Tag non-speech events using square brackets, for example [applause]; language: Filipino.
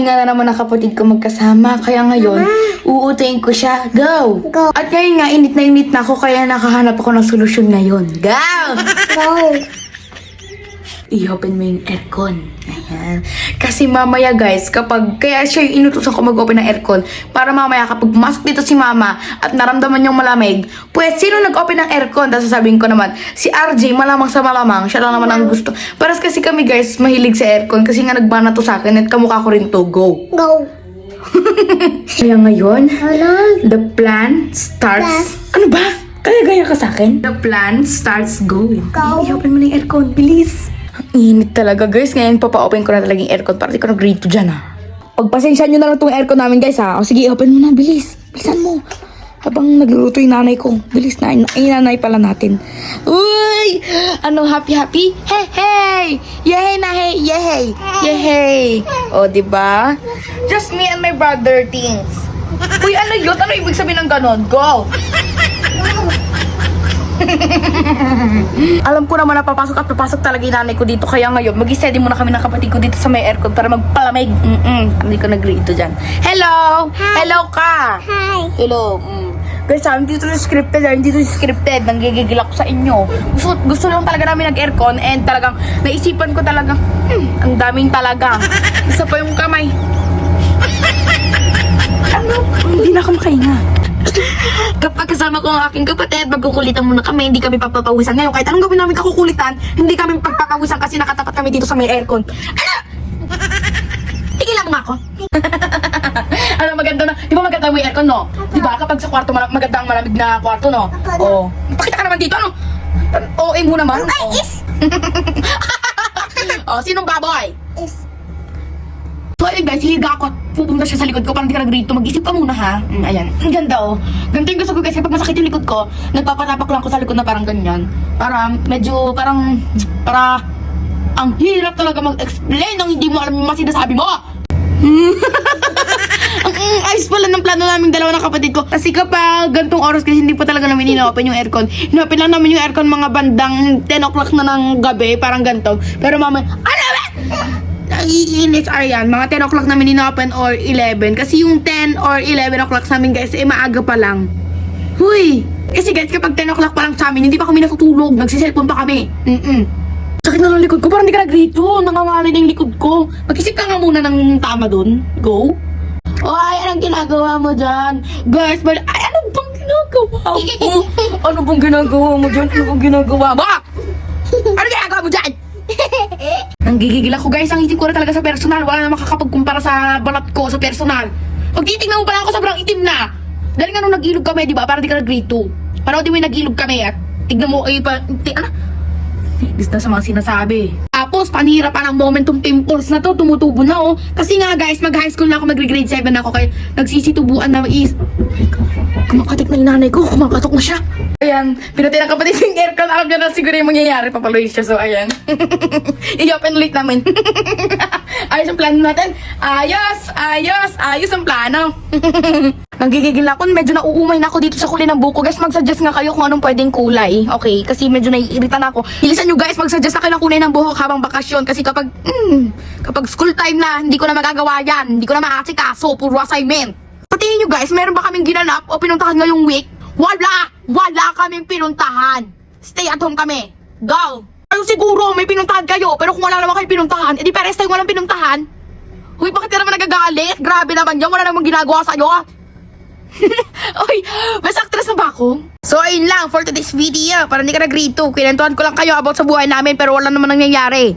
hininga na naman ang kapatid ko magkasama. Kaya ngayon, uutuin ko siya. Go! Go. At ngayon nga, init na init na ako. Kaya nakahanap ako ng solusyon ngayon. Go! Go. I-open mo yung aircon. Ayan. Kasi mamaya guys, kapag, kaya siya yung inutusan ko mag-open ng aircon, para mamaya kapag pumasok dito si mama at naramdaman yung malamig, pues sino nag-open ng aircon? Tapos sasabihin ko naman, si RJ, malamang sa malamang, siya lang naman ang gusto. Paras kasi kami guys, mahilig sa aircon kasi nga nagbana to sa akin at kamukha ko rin to. Go! Go. [laughs] Kaya ngayon, Ano? the plan starts... Ano ba? Kaya gaya ka sa akin? The plan starts go. Go. I-open mo na yung aircon, bilis. Init talaga guys. Ngayon papa-open ko na talaga yung aircon para di ko nag-read to dyan ha. Pagpasensya nyo na lang itong aircon namin guys ha. O sige, open mo na, bilis. Bilisan mo. Habang nagluluto yung nanay ko. Bilis na, ay nanay pala natin. Uy! Ano, happy happy? Hey, hey! Yay na hey, yay! Yay! O, di ba? Just me and my brother things. Uy, ano yun? Ano ibig sabihin ng ganon? Go! [laughs] Alam ko naman na papasok at papasok talaga yung nanay ko dito. Kaya ngayon, mag-steady muna kami ng kapatid ko dito sa may aircon para magpalamig. Mm-mm. Hindi ko nag-read to dyan. Hello! Hello ka! Hi. Hello. Mm. Guys, sabi dito yung scripted, ah, hindi to scripted. Nanggigigil ako sa inyo. Gusto, gusto lang talaga namin nag-aircon and talagang naisipan ko talaga, hmm, ang daming talaga. Isa pa yung kamay. [laughs] Ano? Hindi na ako makahinga. Kapag kasama ko ang aking kapatid, magkukulitan muna kami, hindi kami papapawisan ngayon. Kahit anong gawin namin kakukulitan, hindi kami pagpapawisan kasi nakatapat kami dito sa may aircon. Ano? [laughs] Tigilan mo nga ako. [laughs] ano maganda na, di ba maganda mo yung aircon, no? Di ba kapag sa kwarto, maganda ang malamig na kwarto, no? Oo. Pakita ka naman dito, ano? OA mo naman. Ay, is. [laughs] oh, sinong baboy? Is. Guys, higa ako at pupunta siya sa likod ko parang di ka nag-read Mag-isip ka muna ha. Mm, ayan. Ang ganda oh. Ganito yung gusto ko guys. Kapag masakit yung likod ko, nagpapatapak lang ko sa likod na parang ganyan. Para medyo parang, para ang hirap talaga mag-explain nang hindi mo alam yung mga mo. [laughs] ang mm, ayos pala ng plano naming dalawa ng kapatid ko. Kasi kapag gantong oras kasi hindi pa talaga namin ino-open yung aircon. Ino-open lang namin yung aircon mga bandang 10 o'clock na ng gabi, parang ganito. Pero mama, ano ba? Naiinis ayan, mga 10 o'clock namin ino-open or 11. Kasi yung 10 or 11 o'clock sa amin guys, eh maaga pa lang. Huy! Kasi guys, kapag 10 o'clock pa lang sa amin, hindi pa kami natutulog. Nagsiselfon pa kami. Mm-mm. Sakit na ng likod ko, parang hindi ka nag-rito. Nangangalay na yung likod ko. Mag-isip ka nga muna ng tama dun. Go. Ay, anong ginagawa mo dyan? Guys, bal- ay, ano bang ginagawa mo? [laughs] ano bang ginagawa mo dyan? Ano bang ginagawa mo? Ano ginagawa mo dyan? Nanggigigil ako guys, ang itim ko na talaga sa personal. Wala na makakapagkumpara sa balat ko sa personal. Pag titignan mo pa lang ako, sobrang itim na. Dahil nga nung nag-ilog kami, di ba? Para di ka nag-grade 2. Para di mo yung nag-ilog kami at tignan mo, ay pa, ti, ano? Inis na sa mga sinasabi. Tapos, panira pa ng momentum pimples na to, tumutubo na oh. Kasi nga guys, mag-high school na ako, mag-grade 7 na ako, kaya nagsisitubuan na is... Kumakatik na yung nanay ko, kumakatok na siya. Ayan, pinatay ng kapatid yung aircon. Alam niya na siguro yung mangyayari, papaloy siya. So, ayan. [laughs] I-open ulit namin. [laughs] ayos ang plano natin. Ayos, ayos, ayos ang plano. [laughs] Nanggigigil na ako, medyo nauumay na ako dito sa kulay ng buko. Guys, mag-suggest nga kayo kung anong pwedeng kulay. Okay, kasi medyo naiirita na ako. Bilisan nyo guys, mag-suggest na kayo ng kulay ng buhok habang bakasyon. Kasi kapag, mm, kapag school time na, hindi ko na magagawa yan. Hindi ko na maasikaso, puro assignment. Patingin nyo guys, meron ba kaming ginanap o pinuntahan ngayong week? Wala! Wala kaming pinuntahan! Stay at home kami! Go! Ay siguro may pinuntahan kayo, pero kung wala naman kayo pinuntahan, edi pares tayo walang pinuntahan. Uy, bakit ka naman nagagalit? Grabe naman yan, wala namang ginagawa sa'yo. [laughs] Uy, mas actress na ba ako? So, ayun lang for today's video. Para hindi ka nag-read to. Kinentuhan ko lang kayo about sa buhay namin pero wala naman nangyayari.